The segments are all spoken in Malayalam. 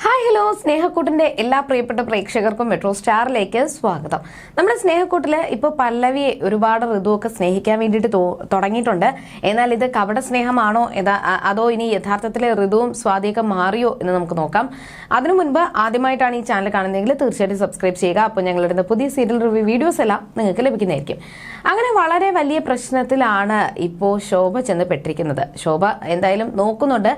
ഹായ് ഹലോ സ്നേഹക്കൂട്ടിന്റെ എല്ലാ പ്രിയപ്പെട്ട പ്രേക്ഷകർക്കും മെട്രോ സ്റ്റാറിലേക്ക് സ്വാഗതം. നമ്മുടെ സ്നേഹക്കൂട്ടിൽ ഇപ്പോൾ പല്ലവിയെ ഒരുപാട് ഋതുവൊക്കെ സ്നേഹിക്കാൻ വേണ്ടിയിട്ട് തുടങ്ങിയിട്ടുണ്ട്. എന്നാൽ ഇത് കപട സ്നേഹമാണോ അതോ ഇനി യഥാർത്ഥത്തിൽ ഋതുവും സ്വാധീനം മാറിയോ എന്ന് നമുക്ക് നോക്കാം. അതിനു മുൻപ് ആദ്യമായിട്ടാണ് ഈ ചാനൽ കാണുന്നതെങ്കിൽ തീർച്ചയായിട്ടും സബ്സ്ക്രൈബ് ചെയ്യുക. അപ്പോൾ ഞങ്ങളുടെ പുതിയ സീരിയൽ റിവ്യൂ വീഡിയോസ് എല്ലാം നിങ്ങൾക്ക് ലഭിക്കുന്നതായിരിക്കും. അങ്ങനെ വളരെ വലിയ പ്രശ്നത്തിലാണ് ഇപ്പോൾ ശോഭ ചെന്ന് പെട്ടിരിക്കുന്നത് ശോഭ എന്തായാലും നോക്കുന്നുണ്ട്.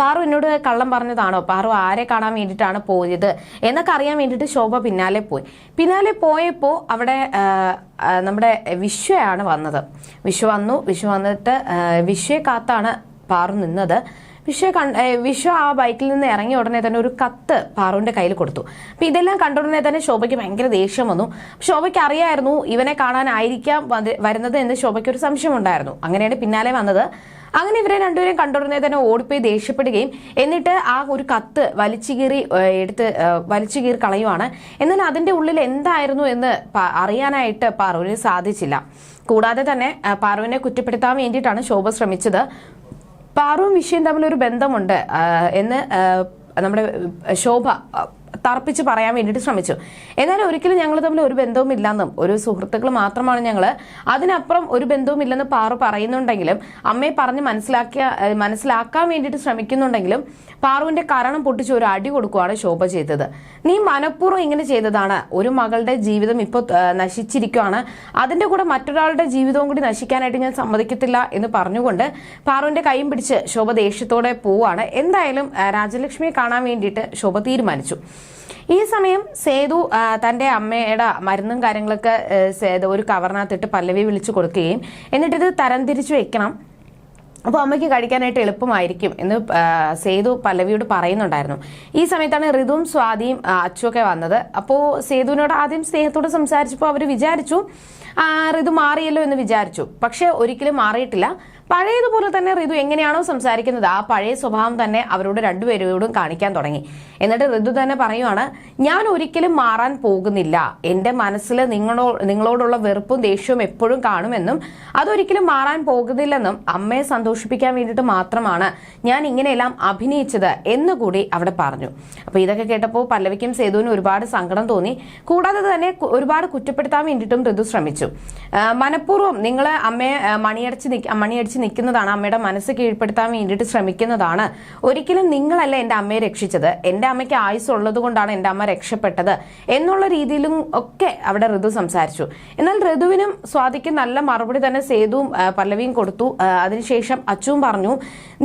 പാറു എന്നോട് കള്ളം പറഞ്ഞതാണോ? പാറു ആരെ കാണാൻ വേണ്ടിയിട്ടാണ് പോയത്? എന്നൊക്കെ അറിയാൻ വേണ്ടിയിട്ട് ശോഭ പിന്നാലെ പോയി. പിന്നാലെ പോയപ്പോൾ അവിടെ നമ്മുടെ വിശ്വയാണ് വന്നത്. വിശ്വ വന്നു. വിശ്വ വന്നിട്ട് വിശ്വയെ കാത്താണ് പാറു നിന്നത്. വിശ്വ വിശ്വ ആ ബൈക്കിൽ നിന്ന് ഇറങ്ങിയ ഉടനെ തന്നെ ഒരു കത്ത് പാറുവിന്റെ കയ്യിൽ കൊടുത്തു. അപ്പൊ ഇതെല്ലാം കണ്ട ഉടനെ തന്നെ ശോഭയ്ക്ക് ഭയങ്കര ദേഷ്യം വന്നു. ശോഭയ്ക്ക് അറിയായിരുന്നു ഇവനെ കാണാനായിരിക്കാം വരുന്നത് എന്ന് ശോഭയ്ക്ക് ഒരു സംശയം ഉണ്ടായിരുന്നു. അങ്ങനെയാണ് പിന്നാലെ വന്നത്. അങ്ങനെ ഇവരെ രണ്ടുപേരെയും കണ്ടുടനെ തന്നെ ഓടിപ്പോയി ദേഷ്യപ്പെടുകയും എന്നിട്ട് ആ ഒരു കത്ത് വലിച്ചു കീറി എടുത്ത് വലിച്ചു കീറി കളയുവാണ്. എന്നാൽ അതിന്റെ ഉള്ളിൽ എന്തായിരുന്നു എന്ന് അറിയാനായിട്ട് പാറുവിന് സാധിച്ചില്ല. കൂടാതെ തന്നെ പാറുവിനെ കുറ്റപ്പെടുത്താൻ വേണ്ടിയിട്ടാണ് ശോഭ ശ്രമിച്ചത്. പാറുവും വിഷയം തമ്മിൽ ഒരു ബന്ധമുണ്ട് എന്ന് നമ്മുടെ ശോഭ തർപ്പിച്ച് പറയാൻ വേണ്ടിയിട്ട് ശ്രമിച്ചു. എന്നാൽ ഒരിക്കലും ഞങ്ങൾ തമ്മിൽ ഒരു ബന്ധവും ഇല്ലെന്നും ഒരു സുഹൃത്തുക്കൾ മാത്രമാണ് ഞങ്ങൾ അതിനപ്പുറം ഒരു ബന്ധവും ഇല്ലെന്ന് പാറു പറയുന്നുണ്ടെങ്കിലും അമ്മയെ പറഞ്ഞ് മനസ്സിലാക്കിയ മനസ്സിലാക്കാൻ വേണ്ടിയിട്ട് ശ്രമിക്കുന്നുണ്ടെങ്കിലും പാറുവിന്റെ കാരണം പൊട്ടിച്ച് ഒരു അടി കൊടുക്കുകയാണ് ശോഭ ചെയ്തത്. നീ മനഃപൂർവം ഇങ്ങനെ ചെയ്തതാണ്. ഒരു മകളുടെ ജീവിതം ഇപ്പോൾ നശിച്ചിരിക്കുകയാണ് അതിന്റെ കൂടെ മറ്റൊരാളുടെ ജീവിതവും കൂടി നശിക്കാനായിട്ട് ഞാൻ സമ്മതിക്കത്തില്ല എന്ന് പറഞ്ഞുകൊണ്ട് പാറുവിന്റെ കൈയും പിടിച്ച് ശോഭ ദേഷ്യത്തോടെ പോവാണ്. എന്തായാലും രാജലക്ഷ്മിയെ കാണാൻ വേണ്ടിയിട്ട് ശോഭ തീരുമാനിച്ചു. ഈ സമയം സേതു തന്റെ അമ്മയുടെ മരുന്നും കാര്യങ്ങളൊക്കെ ഒരു കവറിനകത്തിട്ട് പല്ലവി വിളിച്ചു കൊടുക്കുകയും എന്നിട്ടിത് തരംതിരിച്ചു വെക്കണം. അപ്പോൾ അമ്മയ്ക്ക് കഴിക്കാനായിട്ട് എളുപ്പമായിരിക്കും എന്ന് സേതു പല്ലവിയോട് പറയുന്നുണ്ടായിരുന്നു. ഈ സമയത്താണ് ഋതുവും സ്വാതിയും അച്ചുമൊക്കെ വന്നത്. അപ്പോൾ സേതുവിനോട് ആദ്യം സ്നേഹത്തോട് സംസാരിച്ചപ്പോൾ അവർ വിചാരിച്ചു ഋതു മാറിയല്ലോ എന്ന് വിചാരിച്ചു. പക്ഷെ ഒരിക്കലും മാറിയിട്ടില്ല. പഴയതുപോലെ തന്നെ ഋതു എങ്ങനെയാണോ സംസാരിക്കുന്നത് ആ പഴയ സ്വഭാവം തന്നെ അവരോട് രണ്ടുപേരോടും കാണിക്കാൻ തുടങ്ങി. എന്നിട്ട് ഋതു തന്നെ പറയുവാണ് ഞാൻ ഒരിക്കലും മാറാൻ പോകുന്നില്ല. എന്റെ മനസ്സിൽ നിങ്ങളോ നിങ്ങളോടുള്ള വെറുപ്പും ദേഷ്യവും എപ്പോഴും കാണുമെന്നും അതൊരിക്കലും മാറാൻ പോകുന്നില്ലെന്നും അമ്മയെ സന്തോഷിപ്പിക്കാൻ വേണ്ടിയിട്ട് മാത്രമാണ് ഞാൻ ഇങ്ങനെയെല്ലാം അഭിനയിച്ചത് എന്നുകൂടി അവിടെ പറഞ്ഞു. അപ്പൊ ഇതൊക്കെ കേട്ടപ്പോൾ പല്ലവിക്കും സേതുവിനും ഒരുപാട് സങ്കടം തോന്നി. കൂടാതെ തന്നെ ഒരുപാട് കുറ്റപ്പെടുത്താൻ വേണ്ടിയിട്ടും ഋതു ശ്രമിച്ചു. മനഃപൂർവം നിങ്ങൾ അമ്മയെ മണിയടിച്ച് മണിയടിച്ച് നിൽക്കുന്നതാണ് അമ്മയുടെ മനസ്സ് കീഴ്പ്പെടുത്താൻ വേണ്ടിയിട്ട് ശ്രമിക്കുന്നതാണ്. ഒരിക്കലും നിങ്ങളല്ല എന്റെ അമ്മയെ രക്ഷിച്ചത്. എന്റെ അമ്മയ്ക്ക് ആയുസ് ഉള്ളത് കൊണ്ടാണ് എന്റെ അമ്മ രക്ഷപ്പെട്ടത് എന്നുള്ള രീതിയിലും ഒക്കെ അവിടെ ഋതു സംസാരിച്ചു. എന്നാൽ ഋതുവിനും സ്വാതിക്കും നല്ല മറുപടി തന്നെ സേതുവും പല്ലവിയും കൊടുത്തു. അതിനുശേഷം അച്ചുവും പറഞ്ഞു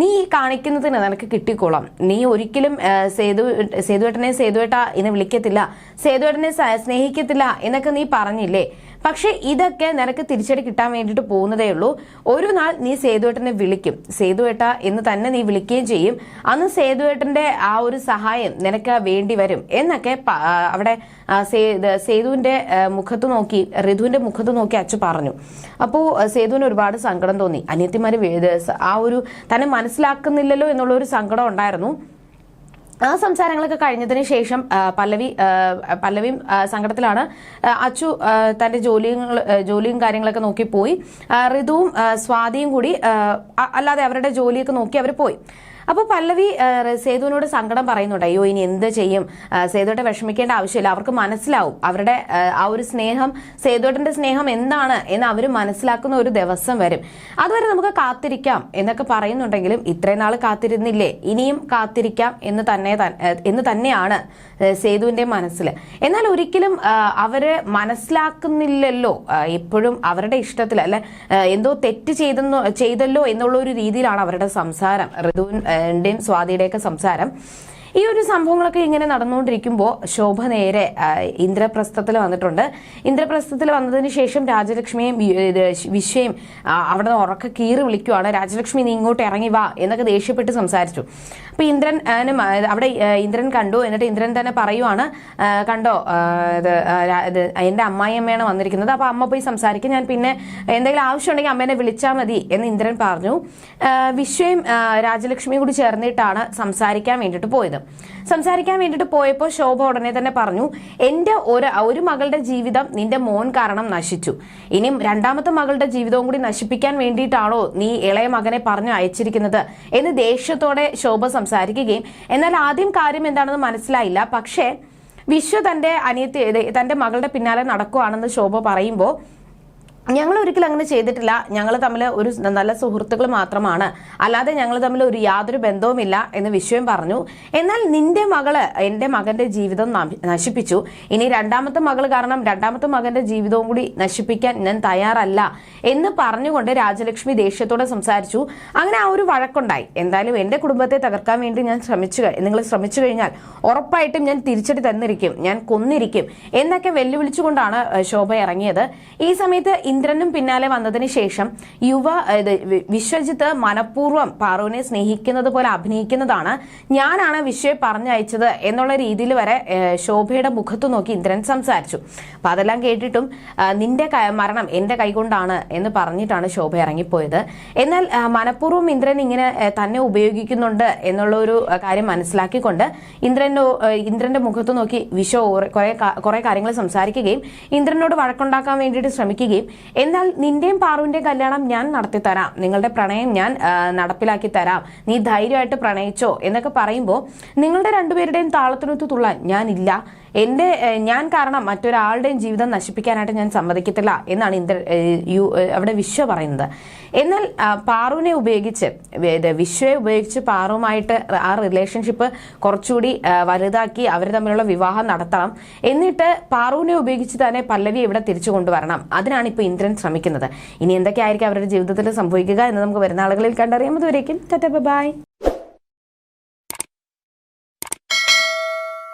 നീ കാണിക്കുന്നതിന് നിനക്ക് കിട്ടിക്കോളാം. നീ ഒരിക്കലും സേതു സേതുവേട്ടനെ സേതുവേട്ട എന്ന് വിളിക്കത്തില്ല. സേതുവേട്ടനെ സ്നേഹിക്കത്തില്ല എന്നൊക്കെ നീ പറഞ്ഞില്ലേ? പക്ഷെ ഇതൊക്കെ നിനക്ക് തിരിച്ചടി കിട്ടാൻ വേണ്ടിയിട്ട് പോകുന്നതേ ഉള്ളൂ. ഒരു നാൾ നീ സേതുവേട്ടനെ വിളിക്കും. സേതുവേട്ട എന്ന് തന്നെ നീ വിളിക്കുകയും ചെയ്യും. അന്ന് സേതുവേട്ടന്റെ ആ ഒരു സഹായം നിനക്ക് വേണ്ടി വരും. എന്നൊക്കെ അവിടെ സേതുവിന്റെ മുഖത്ത് നോക്കി ഋതുവിന്റെ മുഖത്ത് നോക്കി അച്ഛൻ പറഞ്ഞു. അപ്പോൾ സേതുവിന് ഒരുപാട് സങ്കടം തോന്നി. അനിയത്തിമാര് ആ ഒരു തന്നെ മനസ്സിലാക്കുന്നില്ലല്ലോ എന്നുള്ള ഒരു സങ്കടം ഉണ്ടായിരുന്നു. ആ സംസാരങ്ങളൊക്കെ കഴിഞ്ഞതിന് ശേഷം പല്ലവി പല്ലവിയും സങ്കടത്തിലാണ് അച്ചു തന്റെ ജോലിയും ജോലിയും കാര്യങ്ങളൊക്കെ നോക്കി പോയി. ഋതുവും സ്വാതിയും കൂടി അല്ലാതെ അവരുടെ ജോലിയൊക്കെ നോക്കി അവർ പോയി. അപ്പോൾ പല്ലവി സേതുവിനോട് സങ്കടം പറയുന്നുണ്ട്. അയ്യോ ഇനി എന്ത് ചെയ്യും? സേതുവേട്ട വിഷമിക്കേണ്ട ആവശ്യമില്ല. അവർക്ക് മനസ്സിലാവും. അവരുടെ ആ, ഒരു സ്നേഹം സേതുവേട്ടന്റെ സ്നേഹം എന്താണ് എന്ന് അവർ മനസ്സിലാക്കുന്ന ഒരു ദിവസം വരും. അതുവരെ നമുക്ക് കാത്തിരിക്കാം എന്നൊക്കെ പറയുന്നുണ്ടെങ്കിലും ഇത്രയും നാൾ കാത്തിരുന്നില്ലേ? ഇനിയും കാത്തിരിക്കാം എന്ന് തന്നെ എന്ന് തന്നെയാണ് സേതുവിന്റെ മനസ്സിൽ എന്നാൽ ഒരിക്കലും അവരെ മനസ്സിലാക്കുന്നില്ലല്ലോ. എപ്പോഴും അവരുടെ ഇഷ്ടത്തിൽ അല്ലെ എന്തോ തെറ്റ് ചെയ്തെന്നോ ചെയ്തല്ലോ എന്നുള്ള ഒരു രീതിയിലാണ് അവരുടെ സംസാരം. ഋതുവിന്റെയും സ്വാതിയുടെയൊക്കെ സംസാരം. ഈ ഒരു സംഭവങ്ങളൊക്കെ ഇങ്ങനെ നടന്നുകൊണ്ടിരിക്കുമ്പോൾ ശോഭ നേരെ ഇന്ദ്രപ്രസ്ഥത്തിൽ വന്നിട്ടുണ്ട്. ഇന്ദ്രപ്രസ്ഥത്തിൽ വന്നതിന് ശേഷം രാജലക്ഷ്മിയും വിശ്വയും അവിടെ നിന്ന് ഉറക്ക കീറി വിളിക്കുവാണ്. രാജലക്ഷ്മി നീ ഇങ്ങോട്ട് ഇറങ്ങി വാ എന്നൊക്കെ ദേഷ്യപ്പെട്ട് സംസാരിച്ചു. അപ്പൊ ഇന്ദ്രൻ അവിടെ ഇന്ദ്രൻ കണ്ടു. എന്നിട്ട് ഇന്ദ്രൻ തന്നെ പറയുവാണ് കണ്ടോ ഇത് ഇത് അമ്മായിയമ്മയാണ് വന്നിരിക്കുന്നത്. അപ്പൊ അമ്മ പോയി സംസാരിക്കും. ഞാൻ പിന്നെ എന്തെങ്കിലും ആവശ്യമുണ്ടെങ്കിൽ അമ്മേനെ വിളിച്ചാൽ മതി എന്ന് ഇന്ദ്രൻ പറഞ്ഞു. വിശ്വയും രാജലക്ഷ്മിയും കൂടി ചേർന്നിട്ടാണ് സംസാരിക്കാൻ വേണ്ടിയിട്ട് പോയത്. സംസാരിക്കാൻ വേണ്ടിയിട്ട് പോയപ്പോൾ ശോഭ ഉടനെ തന്നെ പറഞ്ഞു എന്റെ ഒരു ഒരു മകളുടെ ജീവിതം നിന്റെ മോൻ കാരണം നശിച്ചു. ഇനിയും രണ്ടാമത്തെ മകളുടെ ജീവിതവും കൂടി നശിപ്പിക്കാൻ വേണ്ടിയിട്ടാണോ നീ ഇളയ മകനെ പറഞ്ഞു അയച്ചിരിക്കുന്നത്? എന്ന് ദേഷ്യത്തോടെ ശോഭ സംസാരിക്കുകയും എന്നാൽ ആദ്യം കാര്യം എന്താണെന്ന് മനസ്സിലായില്ല. പക്ഷേ വിശ്വ തന്റെ അനിയത്തി തന്റെ മകളുടെ പിന്നാലെ നടക്കുവാണെന്ന് ശോഭ പറയുമ്പോൾ ഞങ്ങൾ ഒരിക്കലും അങ്ങനെ ചെയ്തിട്ടില്ല. ഞങ്ങൾ തമ്മിൽ ഒരു നല്ല സുഹൃത്തുക്കൾ മാത്രമാണ്. അല്ലാതെ ഞങ്ങൾ തമ്മിൽ ഒരു യാതൊരു ബന്ധവുമില്ല എന്ന് വിശ്വം പറഞ്ഞു. എന്നാൽ നിന്റെ മകൾ എന്റെ മകന്റെ ജീവിതം നശിപ്പിച്ചു. ഇനി രണ്ടാമത്തെ മകൾ കാരണം രണ്ടാമത്തെ മകന്റെ ജീവിതവും കൂടി നശിപ്പിക്കാൻ ഞാൻ തയ്യാറല്ല എന്ന് പറഞ്ഞുകൊണ്ട് രാജലക്ഷ്മി ദേഷ്യത്തോടെ സംസാരിച്ചു. അങ്ങനെ ആ ഒരു വഴക്കുണ്ടായി. എന്തായാലും എന്റെ കുടുംബത്തെ തകർക്കാൻ വേണ്ടി ഞാൻ ശ്രമിച്ചു നിങ്ങൾ ശ്രമിച്ചു കഴിഞ്ഞാൽ ഉറപ്പായിട്ടും ഞാൻ തിരിച്ചടി തന്നിരിക്കും. ഞാൻ കൊന്നിരിക്കും. എന്നൊക്കെ വെല്ലുവിളിച്ചുകൊണ്ടാണ് ശോഭ ഇറങ്ങിയത്. ഈ സമയത്ത് ഇന്ദ്രനും പിന്നാലെ വന്നതിന് ശേഷം യുവ വിശ്വജിത്ത് മനഃപൂർവം പാറുവിനെ സ്നേഹിക്കുന്നത് പോലെ അഭിനയിക്കുന്നതാണ് ഞാനാണ് വിശ്വയെ പറഞ്ഞയച്ചത് എന്നുള്ള രീതിയിൽ വരെ ശോഭയുടെ മുഖത്ത് നോക്കി ഇന്ദ്രൻ സംസാരിച്ചു. അപ്പൊ അതെല്ലാം കേട്ടിട്ടും നിന്റെ മരണം എന്റെ കൈകൊണ്ടാണ് എന്ന് പറഞ്ഞിട്ടാണ് ശോഭ ഇറങ്ങിപ്പോയത്. എന്നാൽ മനഃപൂർവം ഇന്ദ്രൻ ഇങ്ങനെ തന്നെ ഉപയോഗിക്കുന്നുണ്ട് എന്നുള്ള ഒരു കാര്യം മനസ്സിലാക്കിക്കൊണ്ട് ഇന്ദ്രന്റെ ഏഹ്, ഇന്ദ്രന്റെ മുഖത്ത് നോക്കി വിശ്വ കുറെ കുറെ കാര്യങ്ങൾ സംസാരിക്കുകയും ഇന്ദ്രനോട് വഴക്കുണ്ടാക്കാൻ വേണ്ടിയിട്ട് ശ്രമിക്കുകയും എന്നാൽ നിന്റെയും പാറുവിന്റെ കല്യാണം ഞാൻ നടത്തി തരാം. നിങ്ങളുടെ പ്രണയം ഞാൻ നടപ്പിലാക്കി തരാം. നീ ധൈര്യമായിട്ട് പ്രണയിച്ചോ എന്നൊക്കെ പറയുമ്പോൾ നിങ്ങളുടെ രണ്ടുപേരുടെയും താളത്തിനൊത്ത് തുള്ളാൻ ഞാനില്ല. എന്റെ ഞാൻ കാരണം മറ്റൊരാളുടെയും ജീവിതം നശിപ്പിക്കാനായിട്ട് ഞാൻ സമ്മതിക്കത്തില്ല എന്നാണ് ഇന്ദ്ര യു- അവിടെ വിശ്വ പറയുന്നത്. എന്നാൽ പാറുവിനെ ഉപയോഗിച്ച് വിശ്വയെ ഉപയോഗിച്ച് പാറുവുമായിട്ട് ആ റിലേഷൻഷിപ്പ് കുറച്ചുകൂടി വലുതാക്കി അവർ തമ്മിലുള്ള വിവാഹം നടത്തണം. എന്നിട്ട് പാറുവിനെ ഉപയോഗിച്ച് തന്നെ പല്ലവി ഇവിടെ തിരിച്ചു കൊണ്ടുവരണം. അതിനാണ് ഇപ്പോൾ ഇന്ദ്രൻ ശ്രമിക്കുന്നത്. ഇനി എന്തൊക്കെയായിരിക്കും അവരുടെ ജീവിതത്തിൽ സംഭവിക്കുക എന്ന് നമുക്ക് വരുന്ന ആളുകളിൽ കണ്ടറിയാം. അതുവരേക്കും ബൈ.